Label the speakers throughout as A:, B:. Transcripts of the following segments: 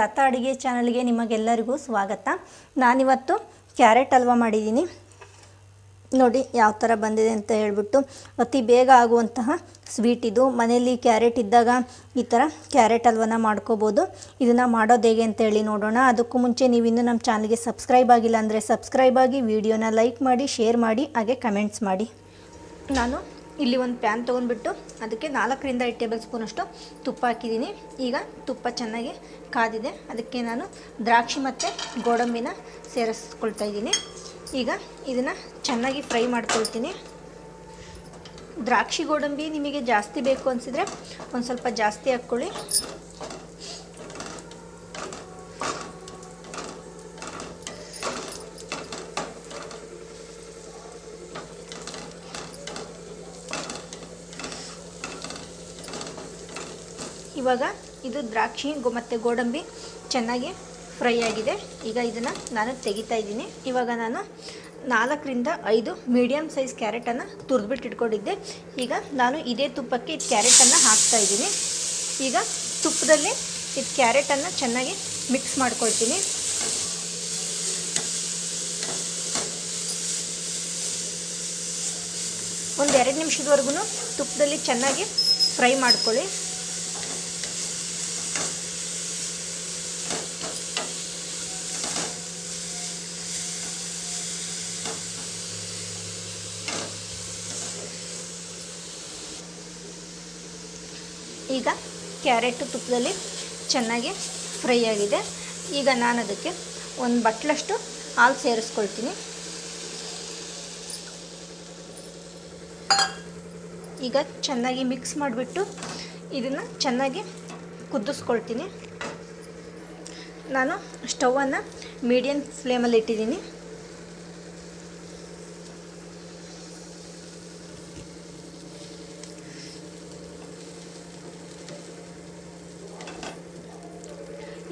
A: ಲತಾ ಅಡುಗೆ ಚಾನಲ್ಗೆ ನಿಮಗೆಲ್ಲರಿಗೂ ಸ್ವಾಗತ. ನಾನಿವತ್ತು ಕ್ಯಾರೆಟ್ ಹಲ್ವ ಮಾಡಿದ್ದೀನಿ. ನೋಡಿ ಯಾವ ಥರ ಬಂದಿದೆ ಅಂತ ಹೇಳ್ಬಿಟ್ಟು ಅತಿ ಬೇಗ ಆಗುವಂತಹ ಸ್ವೀಟ್ ಇದು. ಮನೆಯಲ್ಲಿ ಕ್ಯಾರೆಟ್ ಇದ್ದಾಗ ಈ ಥರ ಕ್ಯಾರೆಟ್ ಹಲ್ವನ ಮಾಡ್ಕೋಬೋದು. ಇದನ್ನು ಮಾಡೋದು ಹೇಗೆ ಅಂತ ಹೇಳಿ ನೋಡೋಣ. ಅದಕ್ಕೂ ಮುಂಚೆ ನೀವು ಇನ್ನೂ ನಮ್ಮ ಚಾನಲ್ಗೆ ಸಬ್ಸ್ಕ್ರೈಬ್ ಆಗಿಲ್ಲ ಅಂದರೆ ಸಬ್ಸ್ಕ್ರೈಬ್ ಆಗಿ ವಿಡಿಯೋನ ಲೈಕ್ ಮಾಡಿ, ಶೇರ್ ಮಾಡಿ, ಹಾಗೆ ಕಮೆಂಟ್ಸ್ ಮಾಡಿ. ನಾನು ಇಲ್ಲಿ ಒಂದು ಪ್ಯಾನ್ ತೊಗೊಂಡ್ಬಿಟ್ಟು ಅದಕ್ಕೆ ನಾಲ್ಕರಿಂದ ಐದು ಟೇಬಲ್ ಸ್ಪೂನಷ್ಟು ತುಪ್ಪ ಹಾಕಿದ್ದೀನಿ. ಈಗ ತುಪ್ಪ ಚೆನ್ನಾಗಿ ಕಾದಿದೆ. ಅದಕ್ಕೆ ನಾನು ದ್ರಾಕ್ಷಿ ಮತ್ತು ಗೋಡಂಬಿನ ಸೇರಿಸ್ಕೊಳ್ತಾ ಇದ್ದೀನಿ. ಈಗ ಇದನ್ನು ಚೆನ್ನಾಗಿ ಫ್ರೈ ಮಾಡ್ಕೊಳ್ತೀನಿ. ದ್ರಾಕ್ಷಿ ಗೋಡಂಬಿ ನಿಮಗೆ ಜಾಸ್ತಿ ಬೇಕು ಅನಿಸಿದರೆ ಒಂದು ಸ್ವಲ್ಪ ಜಾಸ್ತಿ ಹಾಕ್ಕೊಳ್ಳಿ. ಇವಾಗ ಇದು ದ್ರಾಕ್ಷಿ ಮತ್ತು ಗೋಡಂಬಿ ಚೆನ್ನಾಗಿ ಫ್ರೈ ಆಗಿದೆ. ಈಗ ಇದನ್ನು ನಾನು ತೆಗಿತಾ ಇದ್ದೀನಿ. ಇವಾಗ ನಾನು ನಾಲ್ಕರಿಂದ ಐದು ಮೀಡಿಯಮ್ ಸೈಜ್ ಕ್ಯಾರೆಟನ್ನು ತುರಿದ್ಬಿಟ್ಟು ಇಟ್ಕೊಂಡಿದ್ದೆ. ಈಗ ನಾನು ಇದೇ ತುಪ್ಪಕ್ಕೆ ಇದು ಕ್ಯಾರೆಟನ್ನು ಹಾಕ್ತಾ ಇದ್ದೀನಿ. ಈಗ ತುಪ್ಪದಲ್ಲಿ ಇದು ಕ್ಯಾರೆಟನ್ನು ಚೆನ್ನಾಗಿ ಮಿಕ್ಸ್ ಮಾಡ್ಕೊಳ್ತೀನಿ. ಒಂದು ಎರಡು ನಿಮಿಷದವರೆಗೂ ತುಪ್ಪದಲ್ಲಿ ಚೆನ್ನಾಗಿ ಫ್ರೈ ಮಾಡ್ಕೊಳ್ಳಿ. ಈಗ ಕ್ಯಾರೆಟು ತುಪ್ಪದಲ್ಲಿ ಚೆನ್ನಾಗಿ ಫ್ರೈ ಆಗಿದೆ. ಈಗ ನಾನು ಅದಕ್ಕೆ ಒಂದು ಬಟ್ಲಷ್ಟು ಹಾಲು ಸೇರಿಸ್ಕೊಳ್ತೀನಿ. ಈಗ ಚೆನ್ನಾಗಿ ಮಿಕ್ಸ್ ಮಾಡಿಬಿಟ್ಟು ಇದನ್ನು ಚೆನ್ನಾಗಿ ಕುದಿಸ್ಕೊಳ್ತೀನಿ. ನಾನು ಸ್ಟವನ್ನು ಮೀಡಿಯಮ್ ಫ್ಲೇಮಲ್ಲಿ ಇಟ್ಟಿದ್ದೀನಿ.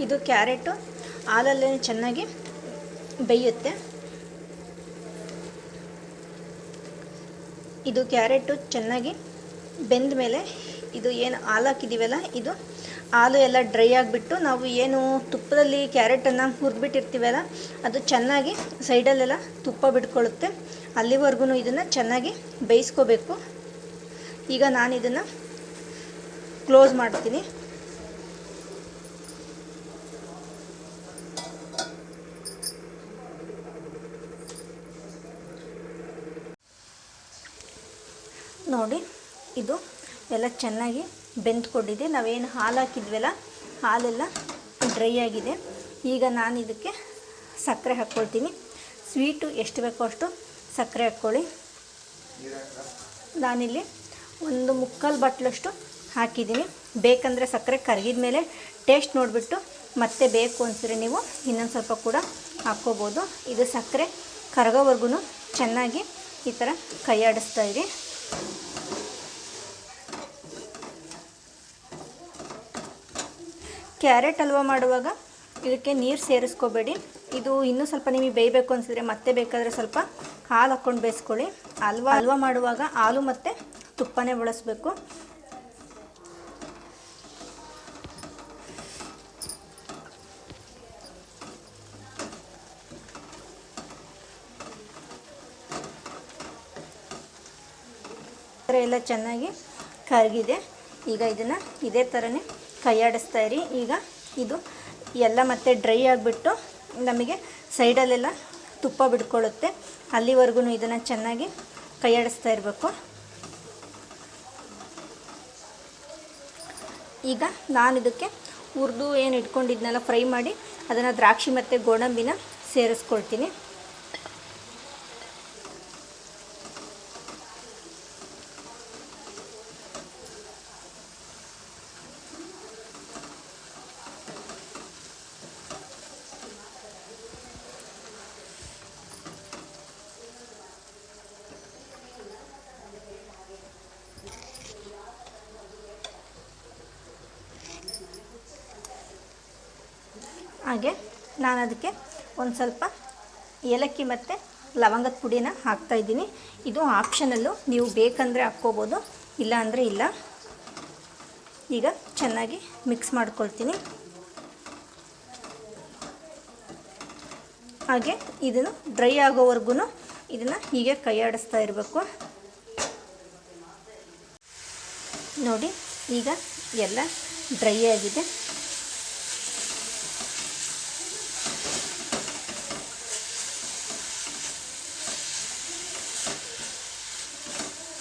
A: ಇದು ಕ್ಯಾರೆಟು. ಹಾಲಲ್ಲೇ ಚೆನ್ನಾಗಿ ಬೇಯುತ್ತೆ. ಇದು ಕ್ಯಾರೆಟು ಚೆನ್ನಾಗಿ ಬೆಂದ ಮೇಲೆ ಇದು ಏನು ಹಾಲು ಹಾಕಿದ್ದೀವಲ್ಲ ಇದು ಹಾಲು ಎಲ್ಲ ಡ್ರೈ ಆಗಿಬಿಟ್ಟು ನಾವು ಏನು ತುಪ್ಪದಲ್ಲಿ ಕ್ಯಾರೆಟನ್ನು ಹುರಿದ್ಬಿಟ್ಟಿರ್ತೀವಲ್ಲ, ಅದು ಚೆನ್ನಾಗಿ ಸೈಡಲ್ಲೆಲ್ಲ ತುಪ್ಪ ಬಿಟ್ಕೊಳ್ಳುತ್ತೆ. ಅಲ್ಲಿವರೆಗೂ ಇದನ್ನು ಚೆನ್ನಾಗಿ ಬೇಯಿಸ್ಕೋಬೇಕು. ಈಗ ನಾನು ಇದನ್ನು ಕ್ಲೋಸ್ ಮಾಡ್ತೀನಿ. ನೋಡಿ, ಇದು ಎಲ್ಲ ಚೆನ್ನಾಗಿ ಬೆಂದ್ಕೊಂಡಿದೆ. ನಾವೇನು ಹಾಲು ಹಾಕಿದ್ವಲ್ಲ, ಹಾಲೆಲ್ಲ ಡ್ರೈ ಆಗಿದೆ. ಈಗ ನಾನು ಇದಕ್ಕೆ ಸಕ್ಕರೆ ಹಾಕ್ಕೊಳ್ತೀನಿ. ಸ್ವೀಟು ಎಷ್ಟು ಬೇಕೋ ಅಷ್ಟು ಸಕ್ಕರೆ ಹಾಕ್ಕೊಳ್ಳಿ. ನಾನಿಲ್ಲಿ ಒಂದು ಮುಕ್ಕಾಲು ಬಟ್ಲಷ್ಟು ಹಾಕಿದ್ದೀನಿ. ಬೇಕಂದರೆ ಸಕ್ಕರೆ ಕರಗಿದ ಮೇಲೆ ಟೇಸ್ಟ್ ನೋಡಿಬಿಟ್ಟು ಮತ್ತೆ ಬೇಕು ಅನಿಸಿದ್ರೆ ನೀವು ಇನ್ನೊಂದು ಸ್ವಲ್ಪ ಕೂಡ ಹಾಕ್ಕೋಬೋದು. ಇದು ಸಕ್ಕರೆ ಕರಗೋವರೆಗೂ ಚೆನ್ನಾಗಿ ಈ ಥರ ಕೈಯಾಡಿಸ್ತಾ ಇರಿ. ಕ್ಯಾರೆಟ್ ಹಲ್ವ ಮಾಡುವಾಗ? ಇದಕ್ಕೆ ನೀರು ಸೇರಿಸ್ಕೋಬೇಡಿ. ಇದು ಇನ್ನೂ ಸ್ವಲ್ಪ ನಿಮಗೆ ಬೇಯಬೇಕು ಅನಿಸಿದ್ರೆ ಮತ್ತೆ ಬೇಕಾದರೆ ಸ್ವಲ್ಪ ಹಾಲು ಹಾಕ್ಕೊಂಡು ಬೇಯಿಸ್ಕೊಳ್ಳಿ. ಹಲ್ವ ಹಲ್ವ ಮಾಡುವಾಗ ಹಾಲು ಮತ್ತು ತುಪ್ಪನೇ ಬಳಸಬೇಕು. ಎಲ್ಲ ಚೆನ್ನಾಗಿ ಕರಗಿದೆ. ಈಗ ಇದನ್ನು ಇದೇ ಥರನೇ ಕೈಯಾಡಿಸ್ತಾ ಇರಿ. ಈಗ ಇದು ಎಲ್ಲ ಮತ್ತೆ ಡ್ರೈ ಆಗಿಬಿಟ್ಟು ನಮಗೆ ಸೈಡಲ್ಲೆಲ್ಲ ತುಪ್ಪ ಬಿಡ್ಕೊಳ್ಳುತ್ತೆ ಅಲ್ಲಿವರೆಗೂ ಇದನ್ನು ಚೆನ್ನಾಗಿ ಕೈಯಾಡಿಸ್ತಾ ಇರಬೇಕು. ಈಗ ನಾನು ಇದಕ್ಕೆ ಹುರಿದು ಏನು ಇಟ್ಕೊಂಡಿದ್ನೆಲ್ಲ, ಫ್ರೈ ಮಾಡಿ, ಅದನ್ನು ದ್ರಾಕ್ಷಿ ಮತ್ತು ಗೋಡಂಬಿನ ಸೇರಿಸ್ಕೊಳ್ತೀನಿ. ಹಾಗೆ ನಾನು ಅದಕ್ಕೆ ಒಂದು ಸ್ವಲ್ಪ ಏಲಕ್ಕಿ ಮತ್ತು ಲವಂಗದ ಪುಡಿನ ಹಾಕ್ತಾಯಿದ್ದೀನಿ ಇದು ಆಪ್ಷನಲ್ಲು ನೀವು ಬೇಕಂದರೆ ಹಾಕ್ಕೋಬೋದು, ಇಲ್ಲ ಅಂದರೆ ಇಲ್ಲ. ಈಗ ಚೆನ್ನಾಗಿ ಮಿಕ್ಸ್ ಮಾಡ್ಕೊಳ್ತೀನಿ. ಹಾಗೆ ಇದನ್ನು ಡ್ರೈ ಆಗೋವರೆಗೂ ಇದನ್ನು ಹೀಗೆ ಕೈಯಾಡಿಸ್ತಾ ಇರಬೇಕು. ನೋಡಿ, ಈಗ ಎಲ್ಲ ಡ್ರೈ ಆಗಿದೆ.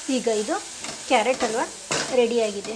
A: ಈಗ ಇದು ಕ್ಯಾರೆಟ್ ಹಲ್ವ ರೆಡಿಯಾಗಿದೆ